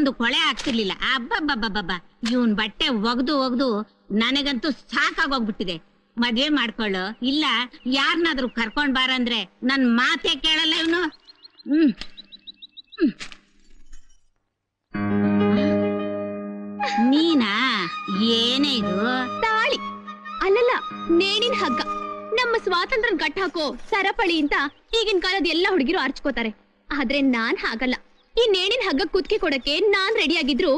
ಒಂದು ಕೊಳೆ ಆಗ್ತಿರ್ಲಿಲ್ಲ ಅಬ್ಬಬ್ಬಬ್ಬಬ್ಬ ಇವನ್ ಬಟ್ಟೆ ಒಗ್ದು ಒಗ್ದು ನನಗಂತೂ ಸಾಕಾಗೋಗ್ಬಿಟ್ಟಿದೆ. ಮದ್ವೆ ಮಾಡ್ಕೊಳ್ಳು. ಇಲ್ಲ ಯಾರನ್ನಾದ್ರೂ ಕರ್ಕೊಂಡ್ ಬಾರಂದ್ರೆ ನನ್ ಮಾತೇ ಕೇಳಲ್ಲ ಇವನು. ಹ್ಮ್. ನೀನಾ? ಏನೇ ಇದು? ತಾಳಿ. ಅಲ್ಲಲ್ಲ, ನೇಣಿನ ಹಗ್ಗ. ನಮ್ಮ ಸ್ವಾತಂತ್ರ್ಯ ಗಟ್ಟ ಹಾಕೋ ಸರಪಳಿ ಅಂತ ಈಗಿನ ಕಾಲದ ಎಲ್ಲ ಹುಡುಗಿರು ಅರ್ಚ್ಕೋತಾರೆ ಆದ್ರೆ ನಾನ್ ಹಾಗಲ್ಲ. ಈ ನೇಣಿನ ಹಗ್ಗ ಕುತ್ಕೆ ಕೊಡಕ್ಕೆ ನಾನ್ ರೆಡಿ ಆಗಿದ್ರು.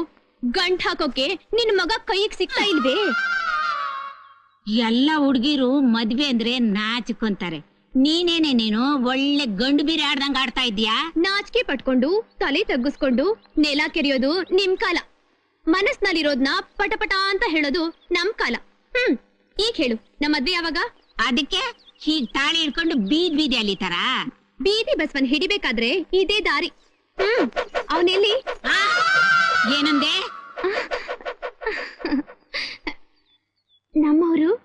ಗಂಟ್ ಹಾಕೋಕೆ ನಿನ್ ಮಗ ಕೈಗ್ ಸಿಗ್ತಾ ಇಲ್ವೇ? ಎಲ್ಲ ಹುಡ್ಗಿರು ಮದ್ವೆ ಅಂದ್ರೆ ನಾಚಿಕೊಂತಾರೆ. ನೀನೇನೆ ನೀನು ಒಳ್ಳೆ ಗಂಡು ಬೀರಿ ಆಡ್ದಂಗ್ ಆಡ್ತಾ ಇದ್ಯಾ ನಾಚಿಕೆ ಪಟ್ಕೊಂಡು ತಲೆ ತಗ್ಗಿಸ್ಕೊಂಡು ನೆಲ ಕೆರೆಯೋದು ನಿಮ್ ಕಾಲ. ಮನಸ್ನಲ್ಲಿರೋದ್ನ ಪಟಪಟ ಅಂತ ಹೇಳೋದು ನಮ್ ಕಾಲ. ಹ್ಮ್ ಈಗ ಹೇಳು ನಮ್ ಮದ್ವೆ ಯಾವಾಗ? ಅದಕ್ಕೆ ಹೀಗ್ ತಾಳಿ ಹಿಡ್ಕೊಂಡು ಬೀದ್ ಬೀದಿ ತರ ಬೀದಿ ಬಸವನ್ ಹಿಡಿಬೇಕಾದ್ರೆ ಇದೇ ದಾರಿ. ಅವನೆಲ್ಲಿ ಏನಂದೆ? ನಮ್ಮವರು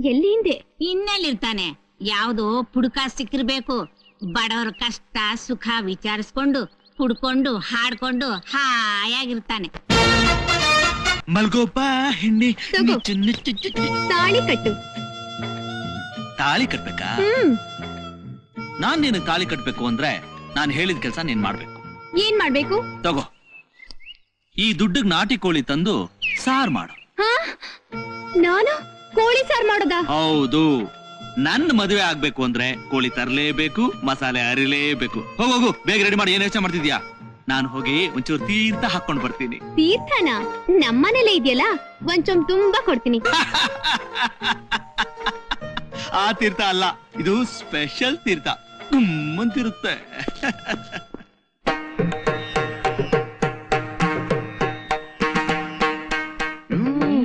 ಎಲ್ಲಿ ಹಿಂದೆ? ಇನ್ನೆಲ್ಲಿರ್ತಾನೆ? ಯಾವ್ದೋ ಪುಡ್ಕ ಸಿಕ್ಕಿರ್ಬೇಕು. ಬಡವ್ರ ಕಷ್ಟ ಸುಖ ವಿಚಾರಿಸ್ಕೊಂಡು ಕುಡ್ಕೊಂಡು ಹಾಡ್ಕೊಂಡು ಹಾಯಾಗಿರ್ತಾನೆ. ಮಲ್ಗೋಪ ಹಿಂಡಿ ತಗೋ. ನಿಚ್ಚು ನಿಚ್ಚು ಚಿಚ್ಚು. ತಾಳಿ ಕಟ್ಟು. ತಾಳಿ ಕಟ್ಬೇಕಾ? ಹ್ಮ್. ನಾನ್ ನಿನ್ ತಾಳಿ ಕಟ್ಬೇಕು ಅಂದ್ರೆ ನಾನ್ ಹೇಳಿದ ಕೆಲಸ ನೀನ್ ಮಾಡ್ಬೇಕು. ಏನ್ ಮಾಡ್ಬೇಕು? ತಗೋ. ಈ ದುಡ್ಡಿಗ್ ನಾಟಿ ಕೋಳಿ ತಂದು ಸಾರ್ ಮಾಡು. ಹಾ? ನಾನು ಕೋಳಿ ಸಾರ್ ಮಾಡೋದಾ? ಹೌದು. ನನ್ನ ಮದುವೆ ಆಗ್ಬೇಕು ಅಂದ್ರೆ ಕೋಳಿ ತರಲೇಬೇಕು ಮಸಾಲೆ ಅರಿಲೇಬೇಕು. ಹೋಗು ಹೋಗು ಬೇಗ ರೆಡಿ ಮಾಡಿ ಏನ್ ಯೋಚನೆ ಮಾಡ್ತಿದ್ಯಾ? ನಾನು ಹೋಗಿ ಒಂಚೂರು ತೀರ್ಥ ಹಾಕೊಂಡ್ ಬರ್ತೀನಿ. ತೀರ್ಥನ? ನಮ್ಮನೇಲೆ ಇದೆಯಲ್ಲ? ಒಂಚೂರು ತುಂಬಾ ಕೊಡ್ತೀನಿ. ಆ ತೀರ್ಥ ಅಲ್ಲ ಇದು ಸ್ಪೆಷಲ್ ತೀರ್ಥ. ಗಮ್ಮಂತಿರುತ್ತೆ.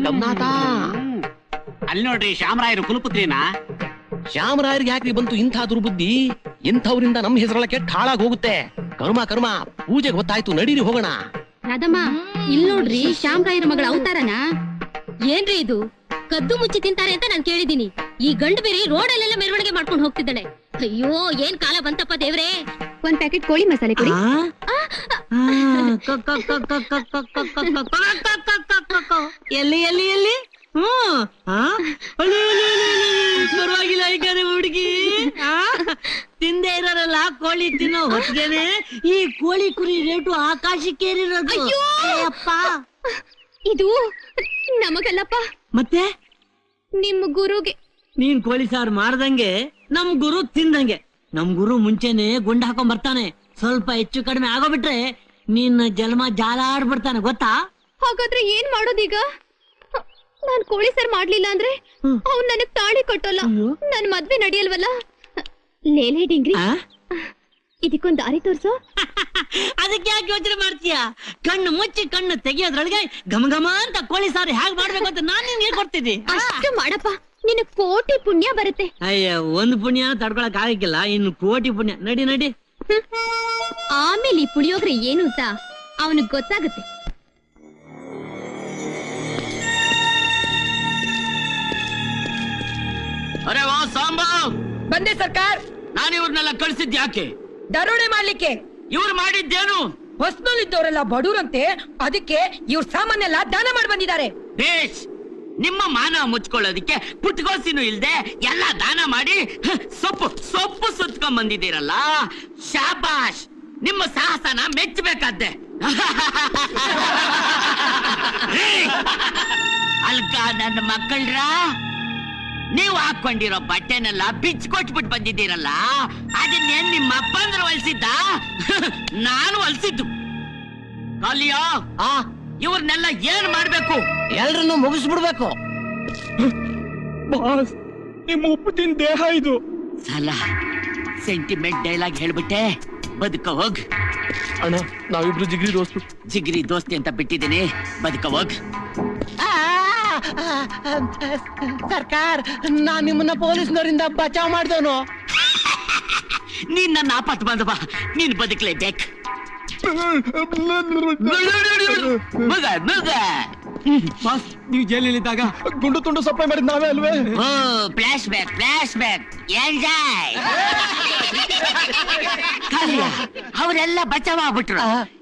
ಗಮನಾಥ ಅಲ್ಲಿ ನೋಡ್ರಿ ಶ್ಯಾಮರಾಯರು ಕುಲಪುತ್ರಿನಾ? ಶ್ಯಾಮರಾಯರಿಗೆ ಯಾಕ್ರಿ ಬಂತು ಇಂಥ ದುರ್ಬುದ್ಧಿ? ಇಂಥವ್ರಿಂದ ನಮ್ಮ ಹೆಸರೊಳ ಕೆಟ್ಟ ಹಾಳಾಗಿ ಹೋಗುತ್ತೆ. ಕರ್ಮ ಕರ್ಮ ಪೂಜೆಗೆ ಗೊತ್ತಾಯ್ತು ನಡೀರಿ ಹೋಗೋಣ. ರಾಧಮ್ಮ ಇಲ್ ನೋಡ್ರಿ ಶ್ಯಾಮರಾಯರ ಮಗಳ ಅವತಾರನ? ಏನ್ರಿ ಇದು? ಕದ್ದು ಮುಚ್ಚಿ ತಿಂತಾರೆ ಅಂತ ನಾನು ಕೇಳಿದೀನಿ ಈ ಗಂಡು ಬೇರೆ ರೋಡಲ್ಲೆಲ್ಲ ಮೆರವಣಿಗೆ ಮಾಡ್ಕೊಂಡು ಹೋಗ್ತಿದ್ದಾಳೆ. ಅಯ್ಯೋ ಏನ್ ಕಾಲ ಬಂತಪ್ಪ ದೇವ್ರೆ ಒಂದ್ ಪ್ಯಾಕೆಟ್ ಕೋಳಿ ಮಸಾಲೆ ಕೊಡಿ ಎಲ್ಲಿ ಎಲ್ಲಿ ಎಲ್ಲಿ ಹ್ಮ್ ಪರವಾಗಿಲ್ಲ ಈಗಾರೆ ಹುಡುಗಿ ತಿಂದೆ ತಿಂದೇ ಇರೋರಲ್ಲ ಕೋಳಿ ತಿನ್ನೋ ಹೊತ್ತಿಗೆನೆ ಈ ಕೋಳಿ ಕುರಿ ರೇಟು ಆಕಾಶಕ್ಕೇರಿರೋದು ಅಪ್ಪ ಇದು ನಮಗಲ್ಲಪ್ಪ ಮತ್ತೆ ನಿಮ್ ಗುರುಗೆ ನೀನ್ ಕೋಳಿ ಸಾರು ಮಾಡ್ದಂಗೆ ನಮ್ ಗುರು ತಿಂದಂಗೆ. ನಮ್ ಗುರು ಮುಂಚೆನೆ ಗುಂಡ ಹಾಕೊಂಡ್ ಬರ್ತಾನೆ. ಸ್ವಲ್ಪ ಹೆಚ್ಚು ಕಡಿಮೆ ಆಗೋಬಿಟ್ರೆ ನಿನ್ನ ಜನ್ಮ ಜಾಲ ಆಡ್ಬಿಡ್ತಾನೆ ಗೊತ್ತಾ? ಹಾಗಾದ್ರೆ ಏನ್ ಮಾಡೋದೀಗ? ನಾನ್ ಕೋಳಿ ಸಾರ್ ಮಾಡ್ಲಿಲ್ಲ ಅಂದ್ರೆ ಅವ್ನ್ ನನಗ್ ತಾಳಿ ಕಟ್ಟೋಲ್ಲ. ನನ್ ಮದ್ವೆ ನಡೆಯಲ್ವಲ್ಲ? ಲೇಲೆ ಡಿಂಗ್ರಿ? ಇದಕ್ಕೊಂದ್ ದಾರಿ ತೋರ್ಸು. ಅದಕ್ಕೆ ಯಾಕೆ ಯೋಚನೆ ಮಾಡ್ತೀಯ? ಕಣ್ಣು ಮುಚ್ಚಿ ಕಣ್ಣು ತೆಗಿಯೋದ್ರೊಳಗೆ ಘಮ ಘಮ ಅಂತ ಕೋಳಿ ಸಾರು ಹೇಗ್ ಮಾಡ್ಬೇಕು ಅಂತ ನಾನ್ ನಿನ್ಗೆ ಕೊಡ್ತಿದ್ದೆ ಅಷ್ಟು ಮಾಡಪ್ಪ. ನಿನ್ ಕೋಟಿ ಪುಣ್ಯ ಬರುತ್ತೆ. ಅಯ್ಯ ಒಂದ್ ಪುಣ್ಯ ತಡ್ಕೊಳಕ್ ಆಗಿಲ್ಲ ಇನ್ನು ಕೋಟಿ ಪುಣ್ಯ. ನಡಿ ನಡಿ. ಆಮೇಲೆ ಈ ಪುಳಿಯೋಗ್ರೆ ಏನು ಅಂತ ಅವನಿಗೆ ಗೊತ್ತಾಗುತ್ತೆ. ಅರೆ ವಾ ಸಾಂಬಾ! ಬಂದೆ ಸರ್ಕಾರ್. ನಾನು ಇವ್ರನ್ನೆಲ್ಲ ಕಳ್ಸಿದ್ ಯಾಕೆ? ದರೋಡೆ ಮಾಡ್ಲಿಕ್ಕೆ. ಇವ್ರು ಮಾಡಿದ್ದೇನು? ಹೊಸ್ನಲ್ಲಿದ್ದವರೆಲ್ಲ ಬಡೂರಂತೆ ಅದಕ್ಕೆ ಇವ್ರ ಸಾಮಾನೆಲ್ಲ ದಾನ ಮಾಡಿ ಬಂದಿದ್ದಾರೆ. ಬೇಷ್! ನಿಮ್ಮ ಮಾನ ಮುಚ್ಕೊಳ್ಳೋದಕ್ಕೆ ಪುಟ್ಕೋಸಿನೂ ಇಲ್ದೆ ಎಲ್ಲ ದಾನ ಮಾಡಿ ಸೊಪ್ಪು ಸೊಪ್ಪು ಸುತ್ಕೊಂಡ್ ಬಂದಿದ್ದೀರಲ್ಲ? ಶಾಬಾಷ್! ನಿಮ್ಮ ಸಾಹಸನ ಮೆಚ್ಚಬೇಕಾದ್ದೆ. ಅಲ್ಕ ನನ್ನ ಮಕ್ಕಳ್ರ? ನೀವು ಹಾಕೊಂಡಿರೋ ಬಟ್ಟೆನೆಲ್ಲ ಬಿಚ್ಕೊಟ್ಬಿಟ್ಟು ಬಂದಿದ್ದೀರಲ್ಲ? ಅದನ್ನೇನ್ ನಿಮ್ಮ ಅಪ್ಪಂದ್ರ ಹೊಲ್ಸಿದ್ದ? ನಾನು ಹೊಲ್ಸಿದ್ದು. ಕಲಿಯೋ, ಆ? ಇವ್ರನ್ನೆಲ್ಲ ಏನ್ ಮಾಡ್ಬೇಕು? ಎಲ್ರನ್ನೂ ಮುಗಿಸ್ಬಿಡ್ಬೇಕು. ನಿಮ್ಮ ಉಪ್ಪು ತಿನ್ ದೇಹ ಇದು. ಸಲ ಸೆಂಟಿಮೆಂಟ್ ಡೈಲಾಗ್ ಹೇಳ್ಬಿಟ್ಟೆ. ಬದುಕ ಹೋಗ್. ಅಣ್ಣ ನಾವಿಬ್ರು ಜಿಗ್ರಿ ದೋಸ್ತು. ಜಿಗ್ರಿ ದೋಸ್ತಿ ಅಂತ ಬಿಟ್ಟಿದ್ದೀನಿ. ಬದುಕ ಹೋಗ್. ಸರ್ಕಾರ್ ನಾ ನಿಮ್ಮನ್ನ ಪೊಲೀಸ್ನವರಿಂದ ಬಚಾವ್ ಮಾಡ್ದವನು. ನೀನ್ ನನ್ನ ಆಪತ್ ಬಂದವ ನೀನ್ ಬದುಕಲೇಬೇಕು. ಮಗ ಮಗ ಬಾಸ್ ನೀವು ಜೈಲಿದ್ದಾಗ ಗುಂಡು ತುಂಡು ಸಪ್ಲೈ ಮಾಡಿದ್ ನಾವೇ ಅಲ್ವೇ? ಓ flash back flash back enjoy ಅವರೆಲ್ಲ ಅವರೆಲ್ಲ ಬಚಾವಾಗ್ಬಿಟ್ರು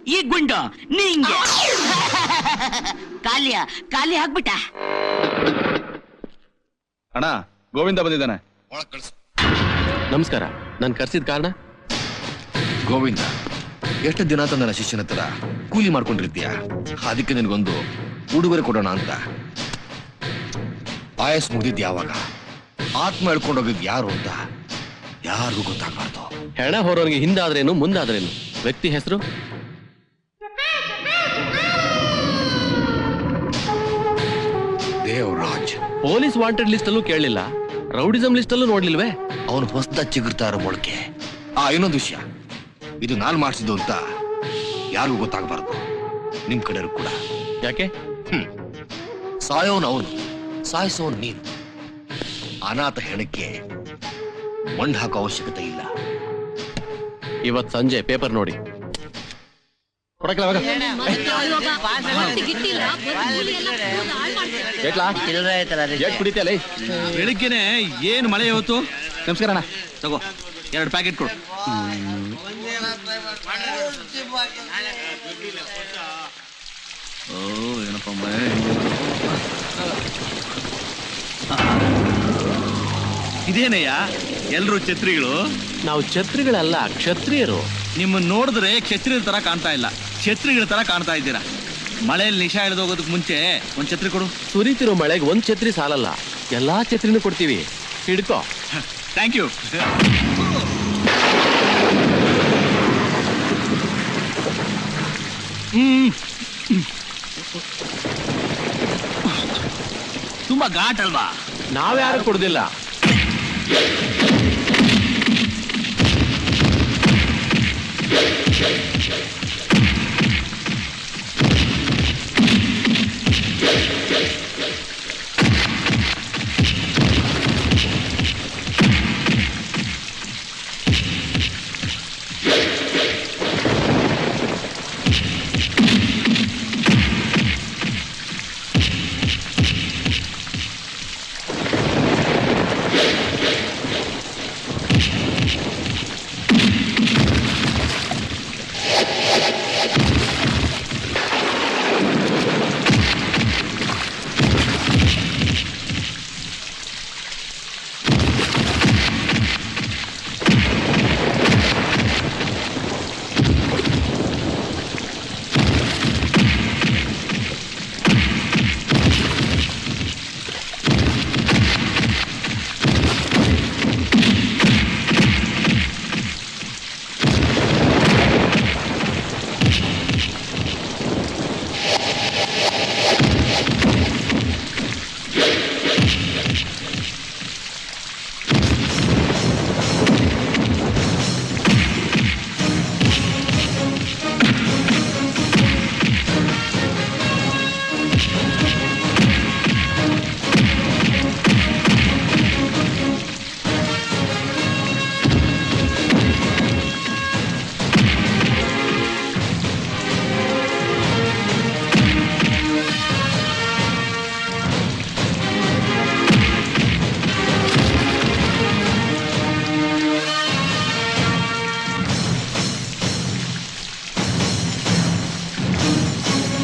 ಈ ಗುಂಡು ನಿಂಗೆ. ಕಾಲಿಯ ಖಾಲಿ ಹಾಕ್ಬಿಟ್ಟ ಅಣ್ಣ ಗೋವಿಂದ ಬಂದಿದ್ದಾನೆ. ನಮಸ್ಕಾರ. ನಾನು ಕರ್ಸಿದ ಕಾರಣ? ಗೋವಿಂದ. ಎಷ್ಟು ದಿನ ಅಂತ ನನ್ನ ಶಿಷ್ಯನ ಹತ್ರ? ಕೂಲಿ ಮಾಡ್ಕೊಂಡಿರ್ತೀಯ? ಅದಕ್ಕೆ ನಿನಗೊಂದು ಉಡುಗೊರೆ ಕೊಡೋಣ ಅಂತ. ಆಯಸ್ ಮುಗಿದ ಯಾವಾಗ? ಆತ್ಮ ಹೇಳ್ಕೊಂಡೋಗಿದ್ ಯಾರು ಅಂತ ಯಾರಿಗೂ ಗೊತ್ತಾಗ್ಬಾರ್ದು. ಹೆಣ ಹೊರವನಿಗೆ ಹಿಂದಾದ್ರೇನು ಮುಂದಾದ್ರೇನು? ವ್ಯಕ್ತಿ ಹೆಸರು? ದೇವರಾಜ್. ಪೊಲೀಸ್ ವಾಂಟೆಡ್ ಲಿಸ್ಟ್ ಅಲ್ಲೂ ಕೇಳಲಿಲ್ಲ. ರೌಡಿಸಂ ಲಿಸ್ಟ್ ಅಲ್ಲೂ ನೋಡ್ಲಿಲ್ವೇ? ಅವನು ಹೊಸದ ಚಿಗುರ್ತಾರ ಇರೋ ಮೊಳಕೆ. ಆ ಇನ್ನೊಂದು ವಿಷಯ. ಇದು ನಾನು ಮಾಡಿಸಿದ್ದು ಅಂತ ಯಾರಿಗೂ ಗೊತ್ತಾಗಬಾರ್ದು ನಿಮ್ ಕಡೆಯವರು ಕೂಡ ಯಾಕೆ ಸಾಯೋನ್ ಅವನು ಸಾಯಿಸೋನ್ ನೀನು ಅನಾಥ ಹೆಣಕ್ಕೆ ಮಣ್ಣು ಹಾಕೋ ಅವಶ್ಯಕತೆ ಇಲ್ಲ ಇವತ್ ಸಂಜೆ ಪೇಪರ್ ನೋಡಿ? ಬೆಳಿಗ್ಗೆನೆ ಏನ್ ಮಳೆ ಇವತ್ತು ನಮಸ್ಕಾರ ಅಣ್ಣ ತಗೋ ಎರಡು ಪ್ಯಾಕೆಟ್ ಕೊಡು ಓ ಏನಪ್ಪ ಇದೇನಯ್ಯ? ಎಲ್ರು ಛತ್ರಿಗಳು? ನಾವು ಛತ್ರಿಗಳಲ್ಲ ಕ್ಷತ್ರಿಯರು. ನಿಮ್ಮನ್ನ ನೋಡಿದ್ರೆ ಕ್ಷತ್ರಿಯ ತರ ಕಾಣ್ತಾ ಇಲ್ಲ. ಛತ್ರಿಗಳ ತರ ಕಾಣ್ತಾ ಇದ್ದೀರಾ. ಮಳೆಯಲ್ಲಿ ನಿಶಾ ಇಳಿದೋಗೋದಕ್ಕೆ ಮುಂಚೆ ಒಂದ್ ಛತ್ರಿ ಕೊಡು. ಸುರಿತಿರೋ ಮಳೆಗೆ ಒಂದ್ ಛತ್ರಿ ಸಾಲಲ್ಲ. ಎಲ್ಲಾ ಛತ್ರಿನೂ ಕೊಡ್ತೀವಿ. ಹಿಡ್ಕೋ. Thank you. ತುಂಬಾ ಘಾಟ್ ಅಲ್ವಾ? ನಾವ್ಯಾರು ಕೊಡುದಿಲ್ಲ.